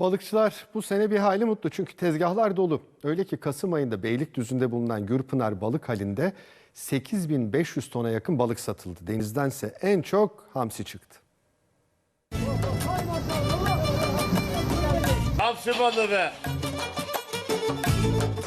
Balıkçılar bu sene bir hayli mutlu çünkü tezgahlar dolu. Öyle ki Kasım ayında Beylikdüzü'nde bulunan Gürpınar balık halinde 8500 tona yakın balık satıldı. Denizdense en çok hamsi çıktı. Hamsi balığı be.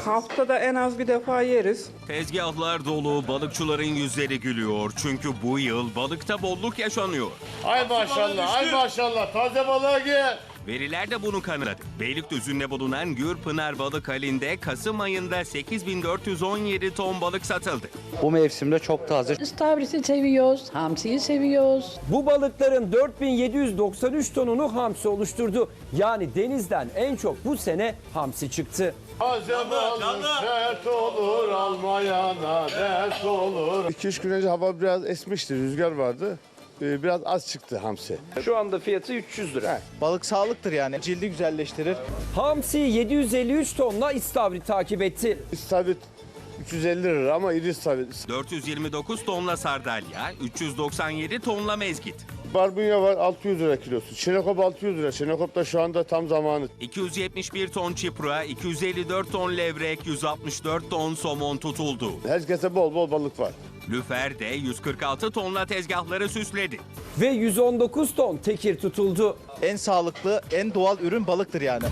Haftada en az bir defa yeriz. Tezgahlar dolu, balıkçıların yüzleri gülüyor. Çünkü bu yıl balıkta bolluk yaşanıyor. Ay maşallah, ay maşallah. Taze balığa gel. Veriler de bunu kanıtladı. Beylikdüzü'nde bulunan Gürpınar Balık Hali'nde Kasım ayında 8417 ton balık satıldı. Bu mevsimde çok taze. İstavrisi seviyoruz, hamsiyi seviyoruz. Bu balıkların 4793 tonunu hamsi oluşturdu. Yani denizden en çok bu sene hamsi çıktı. Balık dert olur, almayana dert olur. 2-3 gün önce hava biraz esmişti, rüzgar vardı. Ee, Biraz az çıktı hamsi. Şu anda fiyatı 300 lira. Balık sağlıktır yani. Cildi güzelleştirir. Hamsi 753 tonla istavrit takip etti. İstavrit 350 lira ama iri istavrit. 429 tonla sardalya, 397 tonla mezgit. Barbunya var 600 lira kilosu. Çinekop 600 lira. Çinekop da şu anda tam zamanı. 271 ton çipra, 254 ton levrek, 164 ton somon tutuldu. Herkese bol bol balık var. Lüfer de 146 tonla tezgahları süsledi. Ve 119 ton tekir tutuldu. En sağlıklı, en doğal ürün balıktır yani.